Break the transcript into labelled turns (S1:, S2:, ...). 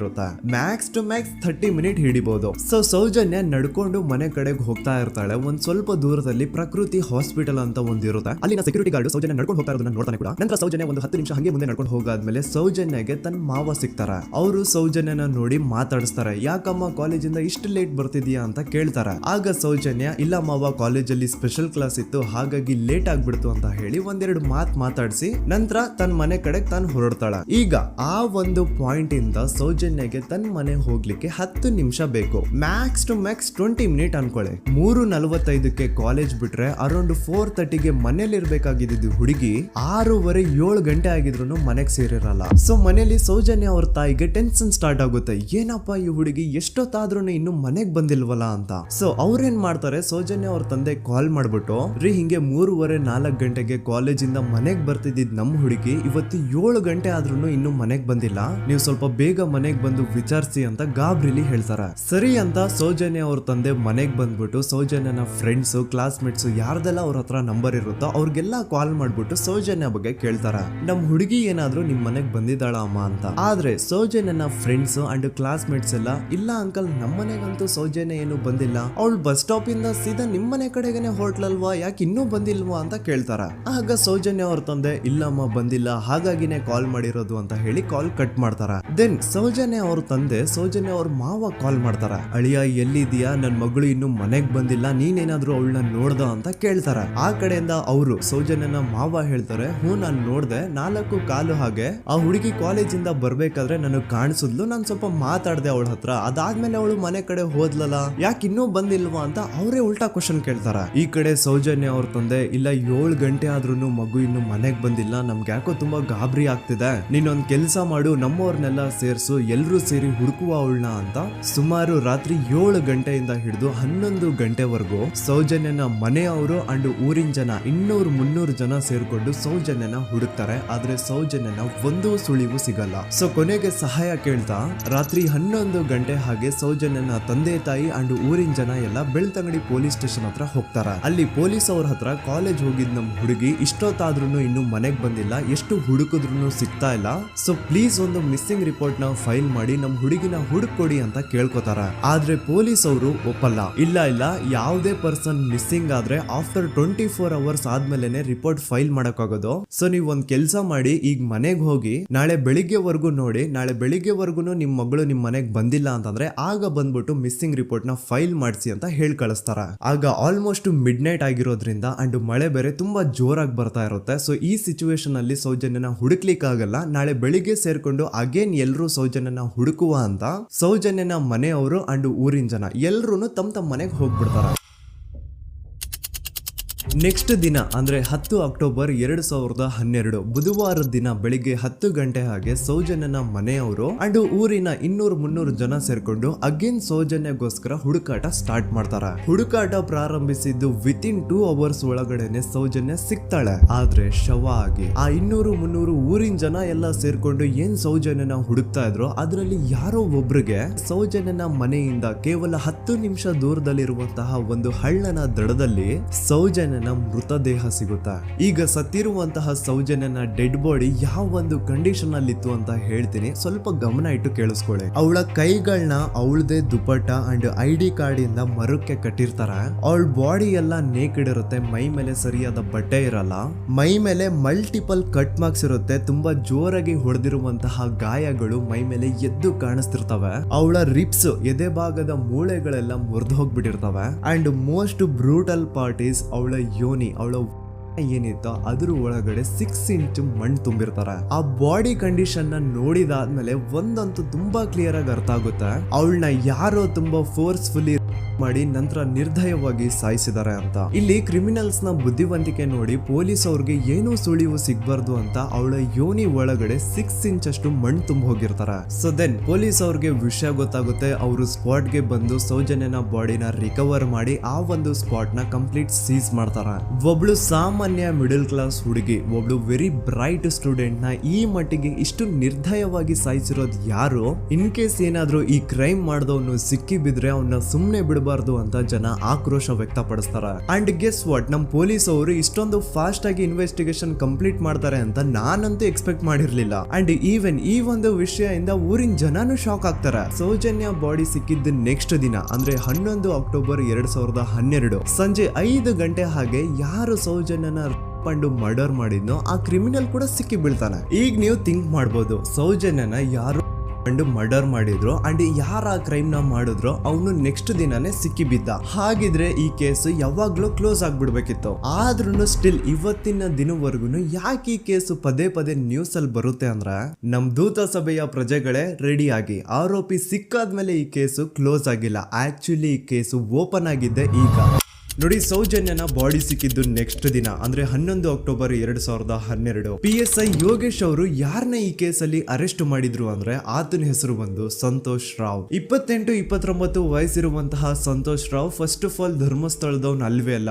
S1: ಇರುತ್ತೆ? Max to max thirty minute ಹಿಡಿಬಹುದು so Soujanya ನಡ್ಕೊಂಡು ಮನೆ ಕಡೆಗೆ ಹೋಗ್ತಾ ಇರ್ತಾಳೆ. ಒಂದ್ ಸ್ವಲ್ಪ ದೂರದಲ್ಲಿ ಪ್ರಕೃತಿ ಹಾಸ್ಪಿಟಲ್ ಅಂತ ಒಂದಿರುತ್ತೆ ಅಲ್ಲಿನ ಸೆಕ್ಯೂರಿಟಿ ಗಾರ್ಡ್ ಸೌಜನ್ಯ ನಡ್ಕೊಂಡು ಹೋಗ್ತಾ ಇರೋದನ್ನ ನೋಡ್ತಾನೆ ಕೂಡ. ನಂತರ ಸೌಜನ್ಯ ಒಂದು ಹತ್ತು ನಿಮಿಷ ಹಂಗೆ ಮುಂದೆ ನಡ್ಕೊಂಡು ಹೋಗಾದ್ಮೇಲೆ ಸೌಜನ್ಯಗೆ ತನ್ನ ಮಾವ ಸಿಗ್ತಾರ. ಅವರು ಸೌಜನ್ಯನ ನೋಡಿ ಮಾತಾಡಿಸ್ತಾರೆ. ಯಾಕಮ್ಮ ಕಾಲೇಜಿಂದ ಇಷ್ಟು ಲೇಟ್ ಬರ್ತಿದ್ಯಾ ಅಂತ ಕೇಳ್ತಾರೆ. ಆಗ ಸೌಜನ್ಯ, ಇಲ್ಲ ಮಾವ, ಕಾಲೇಜಲ್ಲಿ ಸ್ಪೆಷಲ್ ಕ್ಲಾಸ್ ಇತ್ತು, ಹಾಗಾಗಿ ಲೇಟ್ ಆಗ್ಬಿಡ್ತು ಅಂತ ಹೇಳಿ ಒಂದೆರಡು ಮಾತ್ ಮಾತಾಡಿಸಿ ನಂತರ ತನ್ನ ಮನೆ ಕಡೆ ತಾನು ಹೊರಡ್ತಾಳ. ಈಗ ಆ ಒಂದು ಪಾಯಿಂಟ್ ಇಂದ ಸೌಜನ್ಯಗೆ ತನ್ನ ಮನೆ ಹೋಗ್ಲಿಕ್ಕೆ ಹತ್ತು ನಿಮಿಷ ಬೇಕು. Max to max twenty minute ಅನ್ಕೊಳ್ಳಿ ಮೂರು ನಲವತ್ತೈದಕ್ಕೆ ಕಾಲೇಜ್ ಬಿಟ್ರೆ ಅರೌಂಡ್ ಫೋರ್ ತರ್ಟಿಗೆ ಮನೇಲಿ ಇರ್ಬೇಕಾಗಿದ್ದು ಹುಡುಗಿ ಆರೂವರೆ ಏಳು ಗಂಟೆ ಆಗಿದ್ರು ಮನೆಗೆ ಸೇರಿರಲ್ಲ. ಸೊ ಮನೇಲಿ ಸೌಜನ್ಯ ಅವ್ರ ತಾಯಿಗೆ ಟೆನ್ಷನ್ ಸ್ಟಾರ್ಟ್ ಆಗುತ್ತೆ. ಏನಪ್ಪ ಈ ಹುಡುಗಿ ಎಷ್ಟೊತ್ತಾದ್ರೂ ಇನ್ನು ಮನೆಗ್ ಬಂದಿಲ್ವಲ್ಲ ಅಂತ. ಸೊ ಅವ್ರೇನ್ ಮಾಡ್ತಾರೆ? ಸೌಜನ್ಯ ಅವ್ರ ತಂದೆ ಕಾಲ್ ಮಾಡ್ಬಿಟ್ಟು, ರೀ ಹಿಂಗೆ ಮೂರುವರೆ ನಾಲ್ಕು ಗಂಟೆಗೆ ಕಾಲೇಜಿಂದ ಮನೆಗ್ ಬರ್ತಿದ್ದಿದ್ ನಮ್ ಹುಡುಗಿ ಇವತ್ತು ಏಳು ಗಂಟೆ ಆದ್ರೂ ಇನ್ನು ಮನೆಗ್ ಬಂದಿಲ್ಲ. ನೀವು ಸ್ವಲ್ಪ ಬೇಗ ಮನೆಗ್ ಬಂದು ವಿಚಾರಿಸಿ ಅಂತ ಗಾಬ್ರಿಲಿ ಹೇಳ್ತಾರೆ. ಸರಿ ಅಂತ ಸೌಜನ್ಯ ಅವ್ರ ತಂದೆ ಮನೆಗ್ ಬಂದ್ಬಿಟ್ಟು ಸೌಜನ್ಯನ ಫ್ರೆಂಡ್ಸ್ ಕ್ಲಾಸ್ಮೇಟ್ಸ್ ಯಾರ್ದೆಲ್ಲ ಅವ್ರ ಹತ್ರ ನಂಬರ್ ಇರುತ್ತೋ ಅವ್ರಿಗೆಲ್ಲ ಕಾಲ್ ಮಾಡ್ಬಿಟ್ಟು ಸೌಜನ್ಯ ಬಗ್ಗೆ ಕೇಳ್ತಾರ. ನಮ್ ಹುಡುಗಿ ಏನಾದ್ರೂ ನಿಮ್ ಮನೆಗ್ ಬಂದಿದ್ದಾಳ ಅಮ್ಮ ಅಂತ. ಆದ್ರೆ ಸೌಜನ್ಯನ ಫ್ರೆಂಡ್ಸ್ ಅಂಡ್ ಕ್ಲಾಸ್ಮೇಟ್ಸ್ ಎಲ್ಲ, ಇಲ್ಲ ಅಂಕಲ್ ನಮ್ಮ ಮನೆಗಂತೂ ಸೌಜನ್ಯ ಏನು ಬಂದಿಲ್ಲ. ಅವಳು ಬಸ್ ಸ್ಟಾಪ್ ಇಂದ ಸೀದಾ ನಿಮ್ ಮನೆ ಕಡೆಗೇನೆ ಹೊರಟ್ಲಲ್ವಾ ಯಾಕೆ ಇನ್ನೂ ಬಂದಿಲ್ವಾ ಅಂತ ಕೇಳ್ತಾರ. ಆಗ ಸೌಜನ್ಯ ಅವ್ರ ತಂದೆ, ಇಲ್ಲಮ್ಮ ಬಂದಿಲ್ಲ, ಹಾಗಾಗಿನೇ ಕಾಲ್ ಮಾಡಿರೋದು ಅಂತ ಹೇಳಿ ಕಾಲ್ ಕಟ್ ಮಾಡ್ತಾರ. ದೆನ್ ಸೌಜನ್ಯ ಅವ್ರ ತಂದೆ, ಸೌಜನ್ಯ ಅವ್ರ ಮಾವ ಕಾಲ್ ಮಾಡ್ತಾರ. ಅಳಿಯ ಎಲ್ಲಿದ್ಯಾ ನನ್ ಮಗಳು ಇನ್ನು ಮನೆಗ್ ಬಂದಿಲ್ಲ. ನೀನೇನಾದ್ರೂ ಅವಳನ್ನ ನೋಡ್ದ ಅಂತ ಕೇಳ್ತಾರ. ಆ ಕಡೆಯಿಂದ ಅವರು ಸೌಜನ್ಯನ ಮಾವ ಹೇಳ್ತಾರೆ, ಹ್ಞೂ, ನಾನ್ ನೋಡ್ದೆ. ನಾಲ್ಕು ಕಾಲು ಹಾಗೆ. ಆ ಹುಡುಗಿ ಕಾಲೇಜಿಂದ ಬರ್ಬೇಕಾದ್ರೆ ನನಗ್ ಕಾಣಿಸಿದ್ಲು. ನಾನ್ ಸ್ವಲ್ಪ ಮಾತಾಡ್ದೆ ಅವಳ ಹತ್ರ. ಅದಾದ್ಮೇಲೆ ಅವಳು ಮನೆ ಕಡೆ ಹೋದ್ಲಲ್ಲ ಯಾಕೆ ಇನ್ನೂ ಬಂದಿಲ್ವಾ? ಅಂತ ಅವರೇ ಉಲ್ಟಾ ಕ್ವಶನ್ ಕೇಳ್ತಾರ. ಈ ಕಡೆ ಸೌಜನ್ಯ ಅವ್ರ ತಂದೆ, ಇಲ್ಲ, ಏಳು ಗಂಟೆ ಆದ್ರೂ ಮಗು ಇನ್ನು ಮನೆಗ್ ಬಂದಿಲ್ಲ. ನಮ್ಗೆ ಯಾಕೋ ತುಂಬಾ ಗಾಬರಿ ಆಗ್ತಿದೆ. ನೀನೊಂದ್ ಕೆಲ್ಸ ಮಾಡು. ನಮ್ಮವ್ರನ್ನೆಲ್ಲ ಸೇರ್ಸು. ಎಲ್ರೂ ಸೇರಿ ಹುಡುಕುವ ಅವಳನ್ನ ಅಂತ ಸುಮಾರು ರಾತ್ರಿ ಏಳು ಗಂಟೆಯಿಂದ ಹಿಡಿದು ಹನ್ನೊಂದು ಗಂಟೆವರೆಗೂ ಸೌಜನ್ಯನ ಮನೆಯವರು ಅಂಡ್ ಊರಿನ ಜನ ಇನ್ನೂರು ಮುನ್ನೂರು ಜನ ಸೇರ್ಕೊಂಡು ಸೌಜನ್ಯನ ಹುಡುಕ್ತಾರೆ. ಆದ್ರೆ ಸೌಜನ್ಯನ ಒಂದು ಸುಳಿವು ಸಿಗಲ್ಲ. ಸೊ ಕೊನೆಗೆ ಸಹಾಯ ಕೇಳ್ತಾ ರಾತ್ರಿ ಹನ್ನೊಂದು ಗಂಟೆ ಹಾಗೆ ಸೌಜನ್ಯನ ತಂದೆ ತಾಯಿ ಅಂಡ್ ಊರಿನ ಜನ ಎಲ್ಲ ಬೆಳ್ತಂಗಡಿ ಪೊಲೀಸ್ ಸ್ಟೇಷನ್ ಹತ್ರ ಹೋಗ್ತಾರ. ಅಲ್ಲಿ ಪೊಲೀಸ್ ಅವ್ರ ಹತ್ರ ಕಾಲೇಜ್ ಹೋಗಿದ್ ನಮ್ ಹುಡುಗಿ ಇಷ್ಟೊತ್ತಾದ್ರೂ ಇನ್ನು ಮನೆಗ್ ಬಂದಿಲ್ಲ. ಎಷ್ಟು ಹುಡುಕಿದ್ರು ಸಿಗ್ತಾ ಇಲ್ಲ. ಸೊ ಪ್ಲೀಸ್ ಒಂದು ಮಿಸ್ಸಿಂಗ್ ರಿಪೋರ್ಟ್ನ ಫೈಲ್ ಮಾಡಿ ನಮ್ ಹುಡುಗಿನ ಹುಡುಕೊಡಿ ಅಂತ ಕೇಳ್ಕೊತಾರ. ಆದ್ರೆ ಪೊಲೀಸ್ ಅವರು ಒಪ್ಪಲ್ಲ. ಇಲ್ಲ ಇಲ್ಲ, ಯಾವುದೇ ಪರ್ಸನ್ ಮಿಸ್ಸಿಂಗ್ ಆದ್ರೆ ಆಫ್ಟರ್ ಟ್ವೆಂಟಿ ಫೋರ್ ಅವರ್ಸ್ ಆದ್ಮೇಲೆ ರಿಪೋರ್ಟ್ ಫೈಲ್ ಮಾಡಕ್ಕಾಗೋದು. ಸೊ ನೀವು ಒಂದ್ ಕೆಲಸ ಮಾಡಿ, ಈಗ ಮನೆಗ್ ಹೋಗಿ, ನಾಳೆ ಬೆಳಿಗ್ಗೆವರೆಗೂ ನೋಡಿ, ನಾಳೆ ಬೆಳಿಗ್ಗೆವರೆಗೂ ನಿಮ್ ಮಗಳು ನಿಮ್ ಮನೆಗ್ ಬಂದಿಲ್ಲ ಅಂತಂದ್ರೆ ಆಗ ಬಂದ್ಬಿಟ್ಟು ಮಿಸ್ಸಿಂಗ್ ರಿಪೋರ್ಟ್ನ ಫೈಲ್ ಮಾಡಿಸಿ ಅಂತ ಹೇಳಿ ಕಳಿಸ್ತಾರ. ಆಗ ಆಲ್ಮೋಸ್ಟ್ ಮಿಡ್ ನೈಟ್ ಆಗಿರೋದ್ರಿಂದ ಅಂಡ್ ಮಳೆ ಬೇರೆ ತುಂಬಾ ಜೋರಾಗಿ ಬರ್ತಾ ಇರುತ್ತೆ. ಸೊ ಈ ಸಿಚುವೇಶನ್ ಅಲ್ಲಿ ಸೌಜನ್ಯನ ಹುಡುಕ್ಲಿಕ್ಕಾಗಲ್ಲ. ನಾಳೆ ಬೆಳಿಗ್ಗೆ ಸೇರ್ಕೊಂಡು ಅಗೇನ್ ಎಲ್ಲರೂ ಸೌಜನ್ಯನ ಹುಡುಕುವ ಅಂತ ಸೌಜನ್ಯನ ಮನೆಯವರು ಅಂಡ್ ಊರಿನ ಜನ ಎಲ್ರು ತಮ್ಮ ತಮ್ಮ ಮನೆಗೆ ಹೋಗ್ಬಿಡ್ತಾರ. ನೆಕ್ಸ್ಟ್ ದಿನ, ಅಂದ್ರೆ ಹತ್ತು ಅಕ್ಟೋಬರ್ ಎರಡು ಸಾವಿರದ ಹನ್ನೆರಡು ಬುಧವಾರದ ದಿನ ಬೆಳಿಗ್ಗೆ ಹತ್ತು ಗಂಟೆ ಹಾಗೆ ಸೌಜನ್ಯನ ಮನೆಯವರು ಅಂಡ್ ಊರಿನ ಇನ್ನೂರು ಮುನ್ನೂರು ಜನ ಸೇರ್ಕೊಂಡು ಅಗೇನ್ ಸೌಜನ್ಯಗೋಸ್ಕರ ಹುಡುಕಾಟ ಸ್ಟಾರ್ಟ್ ಮಾಡ್ತಾರ. ಹುಡುಕಾಟ ಪ್ರಾರಂಭಿಸಿದ್ದು ವಿತ್ ಇನ್ ಟೂ ಅವರ್ಸ್ ಒಳಗಡೆನೆ ಸೌಜನ್ಯ ಸಿಗ್ತಾಳೆ. ಆದ್ರೆ ಶವ ಆಗಿ ಆ ಇನ್ನೂರು ಮುನ್ನೂರು ಊರಿನ ಜನ ಎಲ್ಲ ಸೇರ್ಕೊಂಡು ಏನ್ ಸೌಜನ್ಯನ ಹುಡುಕ್ತಾ ಇದ್ರು ಅದರಲ್ಲಿ ಯಾರೋ ಒಬ್ರಿಗೆ ಸೌಜನ್ಯನ ಮನೆಯಿಂದ ಕೇವಲ ಹತ್ತು ನಿಮಿಷ ದೂರದಲ್ಲಿರುವಂತಹ ಒಂದು ಹಳ್ಳನ ದಡದಲ್ಲಿ ಸೌಜನ್ಯನ ಮೃತದೇಹ ಸಿಗುತ್ತಾ? ಈಗ ಸತ್ತಿರುವಂತಹ ಸೌಜನ್ಯನ ಡೆಡ್ ಬಾಡಿ ಯಾವ ಒಂದು ಕಂಡೀಷನ್ ಅಲ್ಲಿ ಇತ್ತು ಅಂತ ಹೇಳ್ತೀನಿ. ಸ್ವಲ್ಪ ಗಮನ ಇಟ್ಟು ಕೇಳಿಸ್ಕೊಳ್ಳಿ. ಅವಳ ಕೈಗಳನ್ನ ಅವಳದೇ dupatta and I D card ಇಂದ ಮರಕ್ಕೆ ಕಟ್ಟಿರ್ತಾರ? ಅವಳ ಬಾಡಿ ಎಲ್ಲ ನೇಕಿಡ್ ಇರುತ್ತೆ, ಮೈ ಮೇಲೆ ಸರಿಯಾದ ಬಟ್ಟೆ ಇರಲ್ಲ. ಮೈ ಮೇಲೆ ಮಲ್ಟಿಪಲ್ ಕಟ್ ಮಾರ್ಕ್ಸ್ ಇರುತ್ತೆ, ತುಂಬಾ ಜೋರಾಗಿ ಹೊಡೆದಿರುವಂತಹ ಗಾಯಗಳು ಮೈ ಮೇಲೆ ಎದ್ದು ಕಾಣಿಸ್ತಿರ್ತವೆ. ಅವಳ ರಿಪ್ಸ್ ಎದೆ ಭಾಗದ ಮೂಳೆಗಳೆಲ್ಲ ಮುರಿದು ಹೋಗ್ಬಿಟ್ಟಿರ್ತವೆ. ಅಂಡ್ ಮೋಸ್ಟ್ ಬ್ರೂಟಲ್ ಪಾರ್ಟೀಸ್ ಅವಳ ಯೋನಿ, ಅವಳ ಏನಿತ್ತೋ ಅದ್ರ ಒಳಗಡೆ ಸಿಕ್ಸ್ ಇಂಚ್ ಮಣ್ಣು ತುಂಬಿರ್ತಾರ. ಆ ಬಾಡಿ ಕಂಡೀಷನ್ನ ನೋಡಿದಾದ್ಮೇಲೆ ಒಂದಂತೂ ತುಂಬಾ ಕ್ಲಿಯರ್ ಆಗಿ ಅರ್ಥ ಆಗುತ್ತೆ. ಅವಳನ್ನ ಯಾರೋ ತುಂಬಾ ಫೋರ್ಸ್ಫುಲಿ ಮಾಡಿ ನಂತರ ನಿರ್ದಯವಾಗಿ ಸಾಯಿಸಿದ್ದಾರೆ ಅಂತ. ಇಲ್ಲಿ ಕ್ರಿಮಿನಲ್ಸ್ನ ಬುದ್ಧಿವಂತಿಕೆ ನೋಡಿ ಪೊಲೀಸ್ ಅವ್ರಿಗೆ ಏನೂ ಸುಳಿವು ಸಿಗ್ಬಾರ್ದು ಅಂತ ಅವಳ ಯೋನಿ ಒಳಗಡೆ ಸಿಕ್ಸ್ ಇಂಚ್ ಅಷ್ಟು ಮಣ್ಣು ತುಂಬ ಹೋಗಿರ್ತಾರ. ಸೊ ದೆನ್ ಪೊಲೀಸ್ ಅವ್ರಿಗೆ ವಿಷಯ ಗೊತ್ತಾಗುತ್ತೆ, ಅವರು ಸ್ಪಾಟ್ಗೆ ಬಂದು ಸೌಜನ್ಯನ ಬಾಡಿನ ರಿಕವರ್ ಮಾಡಿ ಆ ಒಂದು ಸ್ಪಾಟ್ನ ಕಂಪ್ಲೀಟ್ ಸೀಸ್ ಮಾಡ್ತಾರ. ಒಬ್ಳು ಸಾಮಾನ್ಯ ಮಿಡಲ್ ಕ್ಲಾಸ್ ಹುಡುಗಿ, ಒಬ್ಳು ವೆರಿ ಬ್ರೈಟ್ ಸ್ಟೂಡೆಂಟ್ನ ಈ ಮಟ್ಟಿಗೆ ಇಷ್ಟು ನಿರ್ದಯವಾಗಿ ಸಾಯಿಸಿರೋದು ಯಾರು? ಇನ್ ಕೇಸ್ ಏನಾದ್ರೂ ಈ ಕ್ರೈಮ್ ಮಾಡಿದವನು ಸಿಕ್ಕಿ ಬಿದ್ರೆ ಅವನ್ನ ಸುಮ್ಮನೆ ಬಿಡ್ಬೋದು ಮಾಡಬಾರ್ದು ಅಂತ ಜನ ಆಕ್ರೋಶ ವ್ಯಕ್ತಪಡಿಸ್ತಾರೆ. ಅಂಡ್ ಗೆಸ್ ವಾಟ್ ನಮ್ ಪೊಲೀಸ್ ಅವರು ಇಷ್ಟೊಂದು ಫಾಸ್ಟ್ ಆಗಿ ಇನ್ವೆಸ್ಟಿಗೇಷನ್ ಕಂಪ್ಲೀಟ್ ಮಾಡ್ತಾರೆ ಅಂತ ನಾನಂತೂ ಎಕ್ಸ್ಪೆಕ್ಟ್ ಮಾಡಿರ್ಲಿಲ್ಲ. ಅಂಡ್ ಈವನ್ ಈ ಒಂದು ವಿಷಯದಿಂದ ಊರಿನ ಜನನು ಶಾಕ್ ಆಗ್ತಾರೆ. ಸೌಜನ್ಯ ಬಾಡಿ ಸಿಕ್ಕಿದ್ದ ನೆಕ್ಸ್ಟ್ ದಿನ, ಅಂದ್ರೆ ಹನ್ನೊಂದು ಅಕ್ಟೋಬರ್ ಎರಡ್ ಸಾವಿರದ ಹನ್ನೆರಡು. ಸಂಜೆ ಐದು ಗಂಟೆ ಹಾಗೆ ಯಾರು ಸೌಜನ್ಯನ ಪಂಡು ಮರ್ಡರ್ ಮಾಡಿದ್ನೋ ಆ ಕ್ರಿಮಿನಲ್ ಕೂಡ ಸಿಕ್ಕಿ ಬೀಳ್ತಾನೆ ಈಗ ನೀವು ಥಿಂಕ್ ಮಾಡ್ಬೋದು, ಸೌಜನ್ಯನ ಯಾರು ಕಂಡು ಮರ್ಡರ್ ಮಾಡಿದ್ರು ಅಂಡ್ ಯಾರ ಆ ಕ್ರೈಮ್ನ ಮಾಡಿದ್ರು ಅವನು ನೆಕ್ಸ್ಟ್ ದಿನಾನೇ ಸಿಕ್ಕಿ ಬಿದ್ದ ಹಾಗಿದ್ರೆ ಈ ಕೇಸ್ ಯಾವಾಗ್ಲೂ ಕ್ಲೋಸ್ ಆಗ್ಬಿಡ್ಬೇಕಿತ್ತು. ಆದ್ರೂ ಸ್ಟಿಲ್ ಇವತ್ತಿನ ದಿನವರೆಗೂ ಯಾಕೆ ಈ ಕೇಸ್ ಪದೇ ಪದೇ ನ್ಯೂಸ್ ಅಲ್ಲಿ ಬರುತ್ತೆ ಅಂದ್ರೆ, ನಮ್ ದೂತ ಸಭೆಯ ಪ್ರಜೆಗಳೇ ರೆಡಿ ಆಗಿ, ಆರೋಪಿ ಸಿಕ್ಕಾದ್ಮೇಲೆ ಈ ಕೇಸು ಕ್ಲೋಸ್ ಆಗಿಲ್ಲ. ಆಕ್ಚುಲಿ ಈ ಕೇಸು ಓಪನ್ ಆಗಿದ್ದೆ ಈಗ. ನೋಡಿ, ಸೌಜನ್ಯನ ಬಾಡಿ ಸಿಕ್ಕಿದ್ದು ನೆಕ್ಸ್ಟ್ ದಿನ, ಅಂದ್ರೆ ಹನ್ನೊಂದು ಅಕ್ಟೋಬರ್ ಎರಡ್ ಸಾವಿರದ ಹನ್ನೆರಡು. ಪಿ ಎಸ್ ಐ ಯೋಗೇಶ್ ಅವರು ಯಾರನ್ನ ಈ ಕೇಸಲ್ಲಿ ಅರೆಸ್ಟ್ ಮಾಡಿದ್ರು ಅಂದ್ರೆ ಆತನ ಹೆಸರು ಬಂದು ಸಂತೋಷ್ ರಾವ್. ಇಪ್ಪತ್ತೆಂಟು, ಇಪ್ಪತ್ತೊಂಬತ್ತು ವಯಸ್ಸಿರುವಂತಹ Santosh Rao first of all ಧರ್ಮಸ್ಥಳದವ್ನ ಅಲ್ವೇ ಅಲ್ಲ.